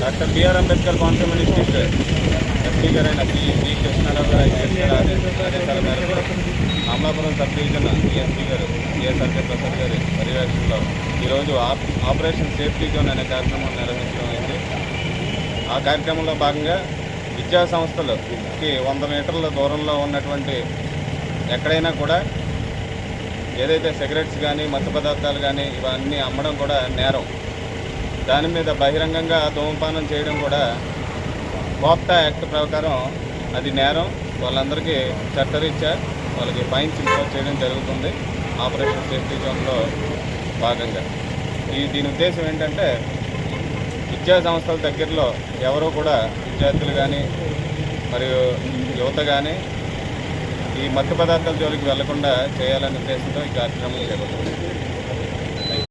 Doctor BR Ambedkar Konaseema district. SP గారైన Shri G Krishnarao గారు IPS ఆదేశాల మేరకు అమలాపురం సబ్ డివిజన్ ఎస్పీ గారు ఏఎస్ఆర్కే ప్రసాద్ గారి పర్యవేక్షణలో ఈరోజు ఆప్ ఆపరేషన్ సేఫ్టీ జోన్ అనే కార్యక్రమం నిర్వహించడం అయింది. ఆ కార్యక్రమంలో భాగంగా విద్యా సంస్థలకి వంద మీటర్ల దూరంలో ఉన్నటువంటి ఎక్కడైనా కూడా ఏదైతే సిగరెట్స్ కానీ మత్తు పదార్థాలు కానీ ఇవన్నీ అమ్మడం కూడా నేరం. దాని మీద బహిరంగంగా ధూమపానం చేయడం కూడా కోప్తా యాక్ట్ ప్రకారం అది నేరం. వాళ్ళందరికీ చట్టరీత్యా వాళ్ళకి ఫైన్స్ ఇంపోజ్ చేయడం జరుగుతుంది. ఆపరేషన్ సేఫ్టీ జోన్లో భాగంగా. ఈ దీని ఉద్దేశం ఏంటంటే విద్యా సంస్థల దగ్గరలో ఎవరూ కూడా విద్యార్థులు కానీ మరియు యువత కానీ ఈ మత్తు పదార్థాల జోలికి వెళ్ళకుండా చేయాలనే ఉద్దేశంతో ఈ కార్యక్రమం చేపడుతుంది.